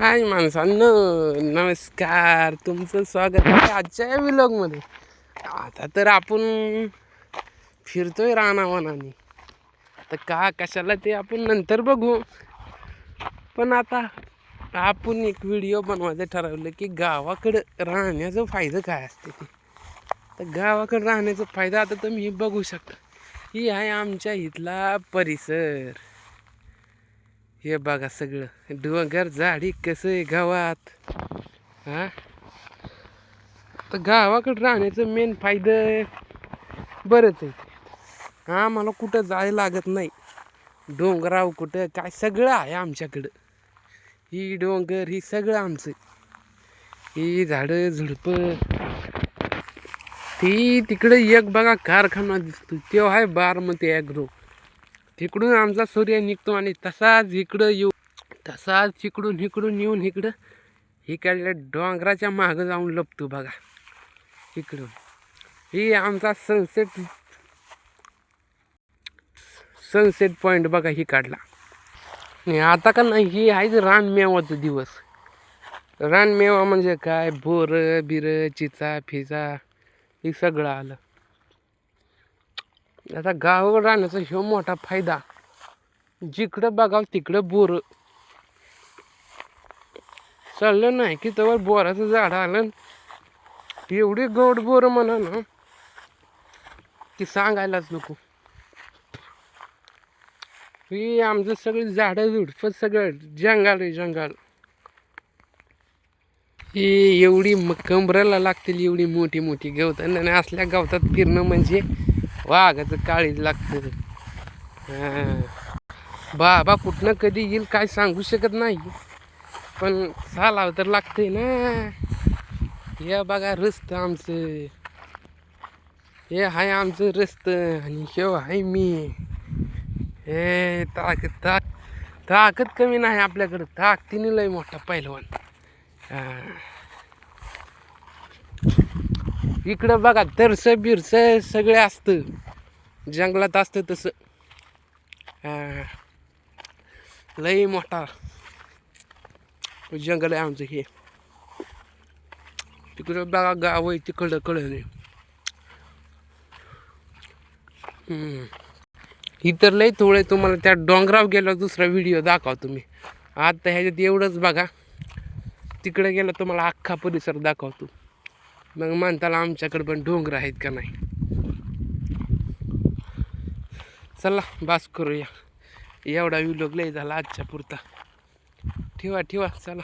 हाय माणसांनो नमस्कार तुमचं स्वागत आहे आजच्या विलॉगमध्ये आता तर आपण फिरतोय रानावनाने. तर का कशाला ते आपण नंतर बघू. पण आता आपण एक व्हिडिओ बनवायचं ठरवलं की गावाकडं राहण्याचं फायदा काय असते ते. तर गावाकडं राहण्याचा फायदा आता तुम्ही बघू शकता. ही आहे आमच्या इथला परिसर. हे बघा सगळं. डोंगर झाडी कसं आहे गावात? हा? तर गावाकडं राहण्याचं मेन फायदा बरंच आहे. आम्हाला मला कुठं जायला लागत नाही. डोंगराव कुठं काय सगळं आहे आमच्याकडं. ही डोंगर ही सगळं आमचं. ही झाडं झुडपं. ती तिकडे एक बघा कारखाना दिसतो तो आहे बारमती ॲग्रो तिकडून आमचा सूर्य निघतो आणि तसाच इकडं येऊ. तसाच इकडून इकडून येऊन इकडं इकडल्या डोंगराच्या मागं जाऊन लपतो बघा. इकडून. ही आमचा सनसेट सनसेट पॉईंट बघा ही काढला. आणि आता का नाही ही आहे रानमेवाचा दिवस. रानमेवा म्हणजे काय? बोर बिर चिचा फिजा हे सगळं आलं. आता गावावर राहण्याचा ह्यो मोठा फायदा. जिकडं बघावं तिकडं बोर. चाललं नाही की तेव्हा बोराचं झाड आलं. एवढी गोड बोर म्हणा ना की सांगायलाच नको. ही आमचं सगळी झाडं झुडपं सगळं जंगल आहे जंगल. ही एवढी म कमरेला लागतील एवढी मोठी मोठी गवत. आणि असल्या गवतात फिरणं म्हणजे वाघाचं काळीज लागतं. बाबा कुठनं कधी येईल काय सांगू शकत नाही. पण चालावं तर लागते ना. हे बघा रस्त आमचं. हे आहे आमचं रस्त आणि हे आहे मी. हे ताकद ताक ताकद कमी नाही आपल्याकडं. ताकदीने लय मोठा पहिलवान इकडं बघा तरस बिरस सगळे असतं. जंगलात असतं तसं. लई मोठा जंगल आहे आमचं हे. तिकडं बघा गाव आहे तिकडं कळलं नाही. इतर लई थोडे तुम्हाला त्या डोंगराव गेला दुसरा व्हिडिओ दाखवा तुम्ही. आता ह्याच्यात एवढंच बघा. तिकडे गेलं तुम्हाला अख्खा परिसर दाखवतो. मग म्हणताला आमच्याकडे पण डोंगर आहेत का नाही? चला बास करूया. एवढा व्हिडिओ लय झाला आजच्या पुरता. ठेवा ठेवा चला.